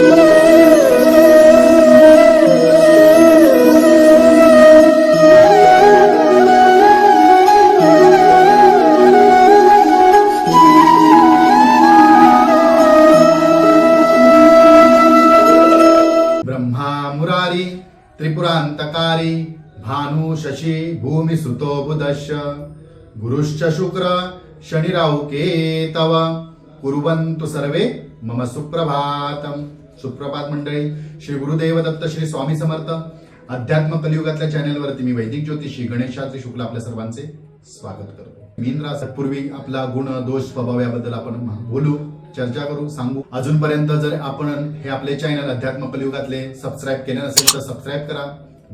ब्रह्मा मुरारी त्रिपुरांतकारी भानु शशी भूमी सुतो बुधश्च। गुरुश्च शुक्र शनिराहु कुर्वन्तु सर्वे मम सुप्रभातम्। सुप्रभात मंडळी. श्री गुरुदेव दत्त श्री स्वामी समर्थ. अध्यात्म कलियुगातल्या चॅनेलवरती मी वैदिक ज्योतिषी गणेश शास्त्री शुक्ल आपल्या सर्वांचे स्वागत करतो. मीन रासपूर्वी आपला गुण दोष स्वभाव याबद्दल आपण बोलू चर्चा करू सांगू. अजूनपर्यंत जर आपण हे आपले चॅनल अध्यात्म कलियुगातले सबस्क्राईब केले नसेल तर सबस्क्राईब करा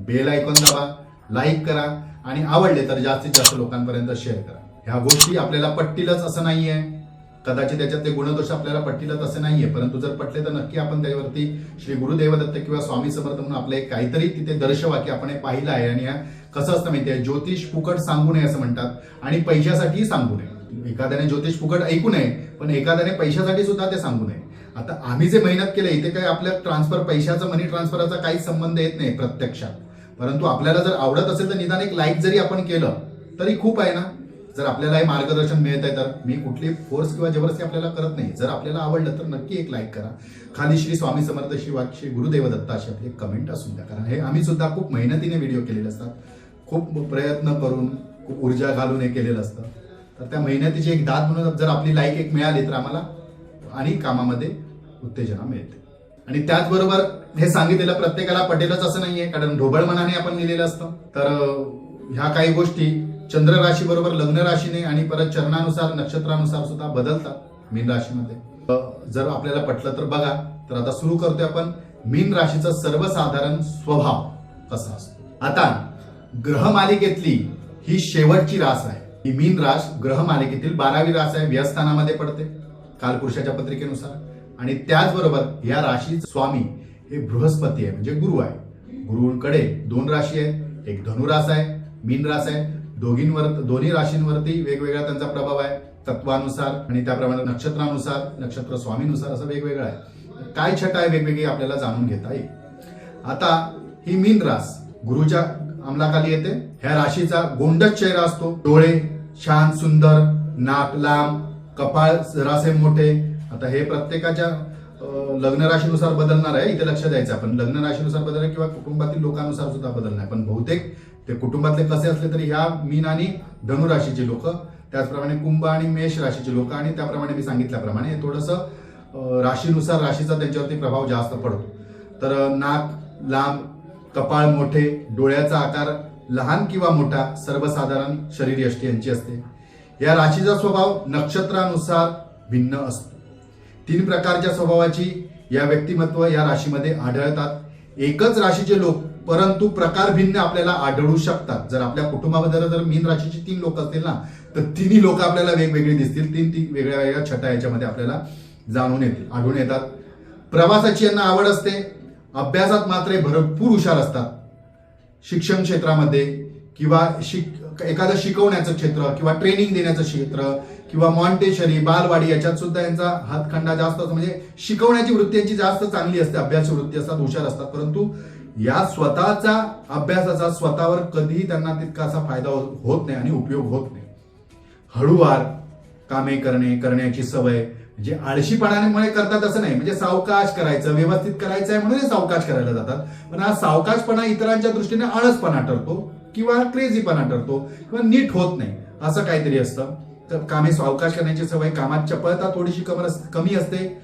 बेल आयकॉन दाबा लाईक करा आणि आवडले तर जास्तीत जास्त लोकांपर्यंत शेअर करा. ह्या गोष्टी आपल्याला पटतीलच असं नाहीये. कदाचित त्याच्यातले गुणदोष आपल्याला पटतीलच असं नाहीये. परंतु जर पटले तर नक्की आपण त्याच्यावरती श्री गुरुदेवदत्त किंवा स्वामी समर्थ म्हणून आपलं एक काहीतरी तिथे दर्शवाक्य आपण हे पाहिलं आहे. आणि कसं असतं माहितीये ज्योतिष फुकट सांगू नये असं म्हणतात. आणि पैशासाठीही सांगू नये. एखाद्याने ज्योतिष फुकट ऐकू नये पण एखाद्याने पैशासाठी सुद्धा ते सांगू नये. आता आम्ही जे मेहनत केलं इथे काय आपल्या ट्रान्सफर पैशाचा मनी ट्रान्सफरचा काही संबंध येत नाही प्रत्यक्षात. परंतु आपल्याला जर आवडत असेल तर निदान एक लाईक जरी आपण केलं तरी खूप आहे ना? जर आपल्याला हे मार्गदर्शन मिळत आहे तर मी कुठली फोर्स किंवा जबरदस्ती आपल्याला करत नाही. जर आपल्याला आवडलं तर नक्की एक लाईक करा. खाली श्री स्वामी समर्थ शिवा श्री गुरुदेव दत्त अशी आपली कमेंट असून द्या. कारण हे आम्ही सुद्धा खूप मेहनतीने व्हिडिओ केलेले असतात. खूप प्रयत्न करून खूप ऊर्जा घालून हे केलेलं असतं. तर त्या मेहनतीची एक दाद म्हणून जर आपली लाईक एक मिळाली तर आम्हाला आणि कामामध्ये उत्तेजना मिळते. आणि त्याचबरोबर हे सांगितलेलं प्रत्येकाला पटेलच असं नाहीये. कारण ढोबळ मनाने आपण लिहिलेलं असतं. तर ह्या काही गोष्टी चंद्र राशी बरोबर लग्न राशीने आणि परत चरणानुसार नक्षत्रानुसार सुद्धा बदलतात मीन राशीमध्ये. जर आपल्याला पटलं तर बघा तर आता सुरू करतोय आपण. मीन राशीचा सर्वसाधारण स्वभाव कसा असतो? आता ग्रह मालिकेतली ही शेवटची रास आहे. ही मीन रास ग्रह मालिकेतील बारावी रास आहे व्यस्थानामध्ये पडते कालपुरुषाच्या पत्रिकेनुसार. आणि त्याचबरोबर या राशीचे स्वामी हे बृहस्पती आहे म्हणजे गुरु आहे. गुरुकडे दोन राशी आहेत. एक धनुरास आहे मीन रास आहे. दोघींवर दोन्ही राशींवरती वेगवेगळा त्यांचा प्रभाव आहे. तत्वानुसार आणि त्याप्रमाणे नक्षत्रानुसार नक्षत्र स्वामीनुसार असं वेगवेगळं आहे. काय छटा आहे वेगवेगळी आपल्याला जाणून घेता येईल. आता ही मीन रास गुरुच्या अंमलाखाली येते. ह्या राशीचा गोंडच चेहरा असतो. डोळे छान सुंदर नाक लांब कपाळ जरासे मोठे. आता हे प्रत्येकाच्या लग्न राशीनुसार बदलणार आहे. इथे लक्ष द्यायचं आपण लग्न राशीनुसार बदलणार किंवा कुटुंबातील लोकांनुसार सुद्धा बदलणार पण बहुतेक ते कुटुंबातले कसे असले तरी ह्या मीन आणि धनु राशीचे लोक त्याचप्रमाणे कुंभ आणि मेष राशीचे लोक आणि त्याप्रमाणे मी सांगितल्याप्रमाणे थोडस राशीनुसार राशीचा त्यांच्यावरती प्रभाव जास्त पडतो. तर नाक लांब कपाळ मोठे डोळ्याचा आकार लहान किंवा मोठा सर्वसाधारण शरीर यष्टी यांची असते. या राशीचा स्वभाव नक्षत्रानुसार भिन्न असतो. तीन प्रकारच्या स्वभावाची या व्यक्तिमत्व या राशीमध्ये आढळतात. एकच राशीचे लोक परंतु प्रकार भिन्न आपल्याला आढळू शकतात. जर आपल्या कुटुंबामध्ये जर मीन राशीची तीन लोक असतील ना तर तिन्ही लोक आपल्याला वेगवेगळी दिसतील. तीन तीन वेगळ्या वेगळ्या छटा याच्यामध्ये आपल्याला जाणून येतील आढळून येतात. प्रवासाची यांना आवड असते. अभ्यासात मात्र भरपूर हुशार असतात. शिक्षण क्षेत्रामध्ये किंवा शिक एखादं शिकवण्याचं क्षेत्र किंवा ट्रेनिंग देण्याचं क्षेत्र किंवा मॉन्टेशरी बालवाडी याच्यात सुद्धा यांचा हातखंडा जास्त असतो. म्हणजे शिकवण्याची वृत्ती यांची जास्त चांगली असते. अभ्यास वृत्ती असतात हुशार असतात. परंतु या स्वतःचा अभ्यासाचा स्वतःवर कधीही त्यांना तितका असा फायदा हो-, होत नाही आणि उपयोग होत नाही. हळूवार कामे करणे करण्याची सवय जे आळशीपणामुळे करतात असं नाही. म्हणजे सावकाश करायचं व्यवस्थित करायचं आहे म्हणून हे सावकाश करायला जातात. पण हा सावकाशपणा इतरांच्या दृष्टीने आळसपणा ठरतो. किंवा क्रेझीपणा ठरतो किंवा नीट होत नाही असं काहीतरी असतं. तर कामे सावकाश करण्याची सवय कामात चपळता थोडीशी कमर कमी असते.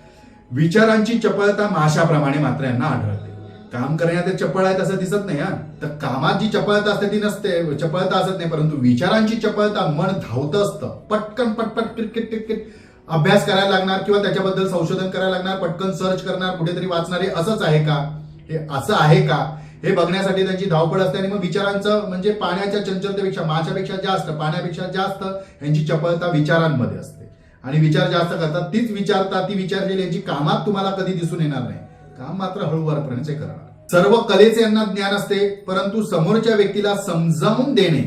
विचारांची चपळता माशाप्रमाणे मात्र यांना आढळते. काम करण्यात चपळ आहेत असं दिसत नाही हा. तर कामात जी चपळता असते ती नसते चपळता असत नाही परंतु विचारांची चपळता मन धावत असतं. पटकन पटपट क्रिकेट क्रिकेट अभ्यास करायला लागणार किंवा त्याच्याबद्दल संशोधन करायला लागणार पटकन सर्च करणार कुठेतरी वाचणार हे असंच आहे का? हे असं आहे का? हे बघण्यासाठी त्यांची धावपळ असते आणि मग विचारांचं म्हणजे पाण्याच्या चंचलतेपेक्षा माशापेक्षा जास्त पाण्यापेक्षा जास्त यांची चपळता विचारांमध्ये असते. आणि विचार जास्त करतात तीच विचारता ती विचारलेली यांची कामात तुम्हाला कधी दिसून येणार नाही. काम मात्र हळूवारपणे करणार. सर्व कलेचे यांना ज्ञान असते परंतु समोरच्या व्यक्तीला समजावून देणे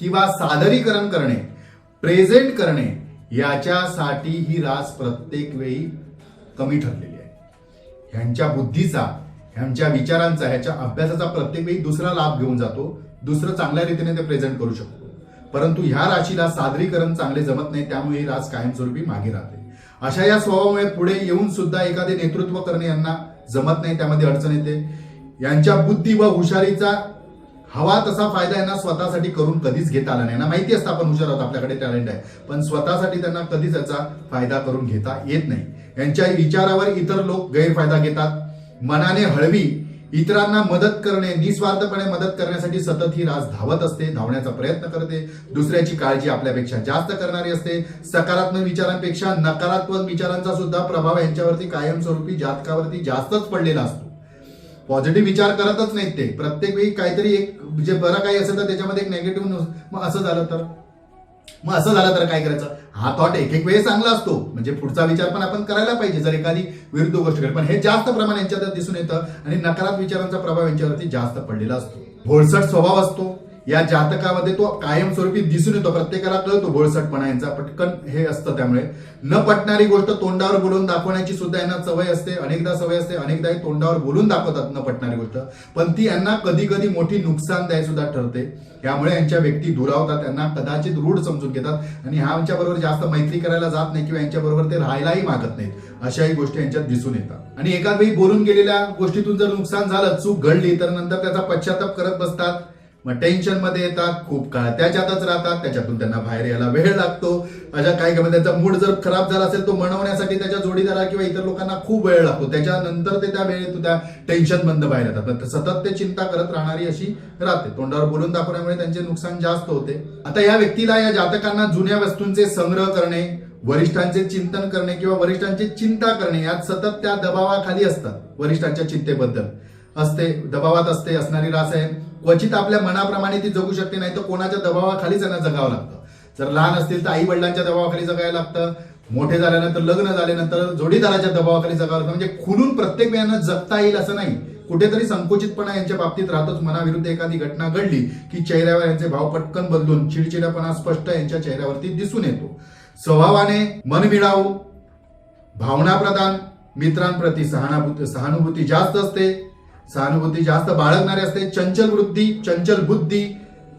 किंवा सादरीकरण करणे प्रेझेंट करणे याच्यासाठी ही रास प्रत्येक वेळी कमी ठरलेली आहे. ह्यांच्या बुद्धीचा ह्यांच्या विचारांचा ह्याच्या अभ्यासाचा प्रत्येक वेळी दुसरा लाभ घेऊन जातो दुसरं चांगल्या रीतीने ते प्रेझेंट करू शकतो. परंतु ह्या राशीला सादरीकरण चांगले जमत नाही त्यामुळे ही रास कायमस्वरूपी मागे राहते. अशा या स्वभावामुळे पुढे येऊन सुद्धा एखादे नेतृत्व करणे यांना जमत नाही त्यामध्ये अडचण येते. यांच्या बुद्धी व हुशारीचा हवा तसा फायदा यांना स्वतःसाठी करून कधीच घेता आला नाही. ना माहिती असतं आपण हुशार आहोत आपल्याकडे टॅलेंट आहे. पण स्वतःसाठी त्यांना कधीच याचा फायदा करून घेता येत नाही. यांच्या विचारावर इतर लोक गैरफायदा घेतात. मनाने हळवी इतरांना मदत करणे निस्वार्थपणे मदत करण्यासाठी सतत ही रास धावत असते धावण्याचा प्रयत्न करते. दुसऱ्याची काळजी आपल्यापेक्षा जास्त करणारी असते. सकारात्मक विचारांपेक्षा नकारात्मक विचारांचा सुद्धा प्रभाव यांच्यावरती कायमस्वरूपी जातकावरती जास्तच पडलेला असतो. पॉझिटिव्ह विचार करतच नाहीत ते. प्रत्येक वेळी काहीतरी एक जे बरं काही असेल तर त्याच्यामध्ये एक नेगेटिव्ह मग असं झालं तर? मग असं झालं तर काय करायचं? हा थॉट एक एक वेळी चांगला असतो. म्हणजे पुढचा विचार पण आपण करायला पाहिजे जर एखादी विरुद्ध गोष्ट पण हे जास्त प्रमाण यांच्यात दिसून येतं आणि नकारात्मक विचारांचा प्रभाव यांच्यावरती जास्त पडलेला असतो. भोळसट स्वभाव असतो. या जातकामध्ये तो कायमस्वरूपी दिसून येतो. प्रत्येकाला कळतो भोळसटपणा यांचा पटकन हे असतं त्यामुळे. न पटणारी गोष्ट तोंडावर बोलून दाखवण्याची सुद्धा यांना सवय असते. अनेकदा सवय असते अनेकदा हे तोंडावर बोलून दाखवतात न पटणारी गोष्ट. पण ती यांना कधी कधी मोठी नुकसानदायी सुद्धा ठरते. यामुळे यांच्या व्यक्ती दुरावतात त्यांना कदाचित रूढ समजून घेतात. आणि ह्या यांच्याबरोबर जास्त मैत्री करायला जात नाही किंवा यांच्याबरोबर ते राहायलाही मागत नाहीत. अशाही गोष्टी यांच्यात दिसून येतात. आणि एका वेळी बोलून गेलेल्या गोष्टीतून जर नुकसान झालं चूक घडली तर नंतर त्याचा पश्चाताप करत बसतात. मग टेन्शनमध्ये येतात खूप काळ त्याच्यातच राहतात त्याच्यातून त्यांना बाहेर यायला वेळ लागतो. अशा काही काही म्हणजे त्यांचा मूड जर खराब झाला असेल तो मनवण्यासाठी त्याच्या जोडीदारा किंवा इतर लोकांना खूप वेळ लागतो. त्याच्यानंतर ते त्या वेळेत त्या टेन्शन बंद बाहेर येतात. पण सतत ते चिंता करत राहणारी अशी राहते. तोंडावर बोलून दाखवण्यामुळे त्यांचे नुकसान जास्त होते. आता या व्यक्तीला या जातकांना जुन्या वस्तूंचे संग्रह करणे वरिष्ठांचे चिंतन करणे किंवा वरिष्ठांची चिंता करणे यात सतत त्या दबावाखाली असतात. वरिष्ठांच्या चिंतेबद्दल असते दबावात असते असणारी रास आहे क्वचित आपल्या मनाप्रमाणे ती जगू शकते नाही तर कोणाच्या दबावाखाली त्यांना जगावं लागतं. जर लहान असतील तर आई वडिलांच्या दबावाखाली जगायला लागतं मोठे झाल्यानंतर लग्न झाल्यानंतर जोडीदाराच्या दबावाखाली जगावं लागतं. म्हणजे खुलून प्रत्येक वेळानं जगता येईल असं नाही. कुठेतरी संकुचितपणा यांच्या बाबतीत राहतोच. मनाविरुद्ध एखादी घटना घडली की चेहऱ्यावर यांचे भाव पटकन बदलून चिडचिडेपणा स्पष्ट यांच्या चेहऱ्यावरती दिसून येतो. स्वभावाने मन मिळावू भावना प्रदान मित्रांप्रती सहानुभूती सहानुभूती जास्त असते. सहानुभूती जास्त बाळगणारी असते चंचल वृद्धी चंचल बुद्धी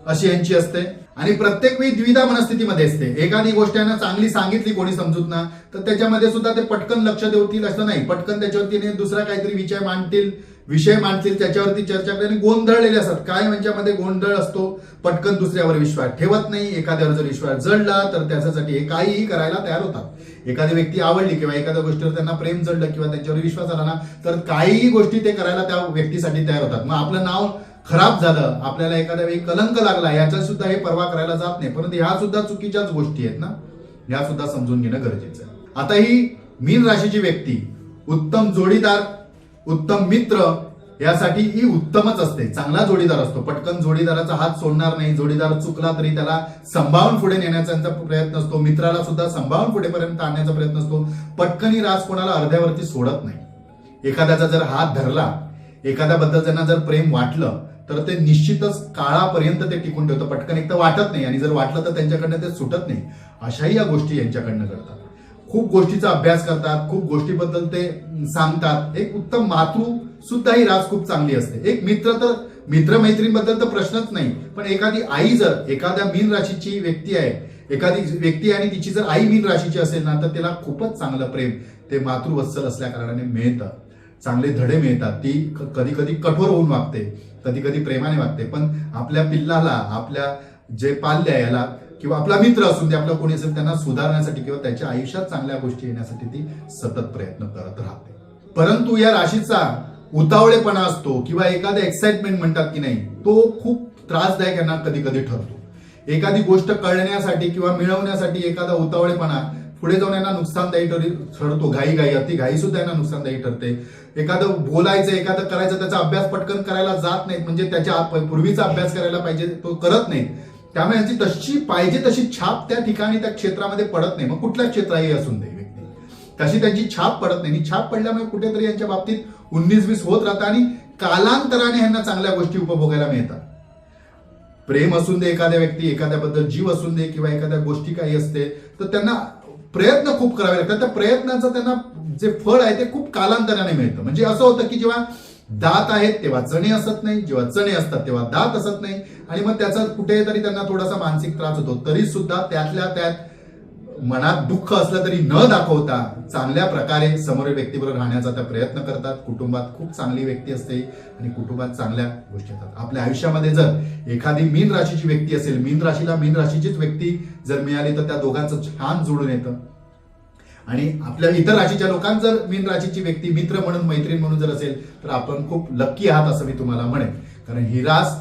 अशी यांची असते. आणि प्रत्येक वेळी द्विधा मनस्थितीमध्ये असते. एखादी गोष्ट यांना चांगली सांगितली कोणी समजूत ना तर त्याच्यामध्ये सुद्धा ते पटकन लक्ष देतील असं नाही. पटकन त्याच्यावरती दुसरा काहीतरी विचार मांडतील. विषय मांडतील त्याच्यावरती चर्चा करतील. आणि गोंधळलेले असतात. काय यांच्यामध्ये गोंधळ असतो? पटकन दुसऱ्यावर विश्वास ठेवत नाही. एखाद्यावर जर विश्वास जडला तर त्याच्यासाठी हे काहीही करायला तयार होतात. एखादी व्यक्ती आवडली किंवा एखाद्या गोष्टीवर त्यांना प्रेम जडलं किंवा त्यांच्यावर विश्वास आला ना तर काहीही गोष्टी ते करायला त्या व्यक्तीसाठी तयार होतात. मग आपलं नाव खराब झालं आपल्याला एखाद्या वेळी कलंक लागला याचा सुद्धा हे परवा करायला जात नाही. परंतु ह्या सुद्धा चुकीच्याच गोष्टी आहेत ना? ह्या सुद्धा समजून घेणं गरजेचं आहे. आता ही मीन राशीची व्यक्ती उत्तम जोडीदार उत्तम मित्र यासाठी ही उत्तमच असते. चांगला जोडीदार असतो. पटकन जोडीदाराचा हात सोडणार नाही. जोडीदार चुकला तरी त्याला सांभाळून पुढे नेण्याचा प्रयत्न असतो. मित्राला सुद्धा सांभाळून पुढेपर्यंत आणण्याचा प्रयत्न असतो. पटकन ही रास कोणाला अर्ध्यावरती सोडत नाही. एखाद्याचा जर हात धरला एखाद्याबद्दल त्यांना जर प्रेम वाटलं तर ते निश्चितच काळापर्यंत ते टिकून ठेवतं. पटकन एक तर वाटत नाही. आणि जर वाटलं तर त्यांच्याकडनं ते सुटत नाही. अशाही या गोष्टी यांच्याकडनं करतात खूप गोष्टीचा अभ्यास करतात खूप गोष्टीबद्दल ते सांगतात. एक उत्तम मातृ सुद्धा ही रास खूप चांगली असते. एक मित्र तर मित्रमैत्रींबद्दल तर प्रश्नच नाही. पण एखादी आई जर एखाद्या मीन राशीची व्यक्ती आहे एखादी व्यक्ती आणि तिची जर आई मीन राशीची असेल ना तर तिला खूपच चांगलं प्रेम ते मातृवत्सल असल्या कारणाने मिळतं. चांगले धडे मिळतात. ती कधी कधी कठोर होऊन वागते कधी कधी प्रेमाने वागते. पण आपल्या पिल्लाला आपल्या जे पाल्य याला किंवा आपला मित्र असून ते आपलं कोणी असेल त्यांना सुधारण्यासाठी किंवा त्याच्या आयुष्यात चांगल्या गोष्टी येण्यासाठी ती सतत प्रयत्न करत राहते. परंतु या राशीचा उतावळेपणा असतो किंवा एखादा एक्साइटमेंट म्हणतात की नाही तो खूप त्रासदायक यांना कधी कधी ठरतो. एखादी गोष्ट कळण्यासाठी किंवा मिळवण्यासाठी एखादा उतावळेपणा पुढे जाऊन यांना नुकसानदायी ठर- ठरतो. घाई घाई अति घाई सुद्धा यांना नुकसानदायी ठरते. एखादं बोलायचं एखादं करायचं त्याचा अभ्यास पटकन करायला जात नाहीत. म्हणजे त्याच्या पूर्वीचा अभ्यास करायला पाहिजे तो करत नाहीत. त्यामुळे यांची तशी पाहिजे तशी छाप त्या ठिकाणी त्या क्षेत्रामध्ये पडत नाही. मग कुठल्या क्षेत्राही असून दे व्यक्ती. तशी त्यांची छाप पडत नाही. आणि छाप पडल्यामुळे कुठेतरी यांच्या बाबतीत उन्नीस वीस होत राहतं आणि कालांतराने यांना चांगल्या गोष्टी उपभोगायला मिळतात. प्रेम असून दे एखाद्या व्यक्ती एखाद्याबद्दल जीव असून दे किंवा एखाद्या गोष्टी काही असते तर त्यांना प्रयत्न खूप करावे लागतात. त्या प्रयत्नाचं त्यांना जे फळ आहे ते खूप कालांतराने मिळतं. म्हणजे असं होतं की जेव्हा दात आहेत तेव्हा चणे असत नाही जेव्हा चणे असतात तेव्हा दात असत नाही आणि मग त्याचा कुठेतरी त्यांना थोडासा मानसिक त्रास होतो. तरी सुद्धा त्यातल्या त्यात मनात दुःख असलं तरी न दाखवता चांगल्या प्रकारे समोर व्यक्तीबरोबर राहण्याचा त्या प्रयत्न करतात. कुटुंबात खूप चांगली व्यक्ती असते आणि कुटुंबात चांगल्या गोष्टी येतात आपल्या आयुष्यामध्ये जर एखादी मीन राशीची व्यक्ती असेल मीन राशीला मीन राशीचीच व्यक्ती जर मिळाली तर त्या दोघांचं छान जुळून येतं. आणि आपल्या इतर राशीच्या लोकांना जर मीन राशीची व्यक्ती मित्र म्हणून मैत्रीण म्हणून जर असेल तर आपण खूप लक्की आहात असं मी तुम्हाला म्हणेन. कारण ही रास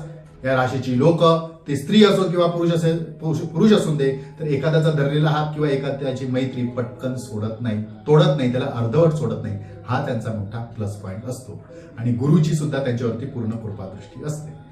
या राशीची लोक ते स्त्री असो किंवा पुरुष असेल पुरुष पुरुष असून दे तर एखाद्याचा धरलेला हात किंवा एखाद्याची मैत्री पटकन सोडत नाही तोडत नाही त्याला अर्धवट सोडत नाही. हा त्यांचा मोठा प्लस पॉईंट असतो. आणि गुरुची सुद्धा त्यांच्यावरती पूर्ण कृपादृष्टी असते.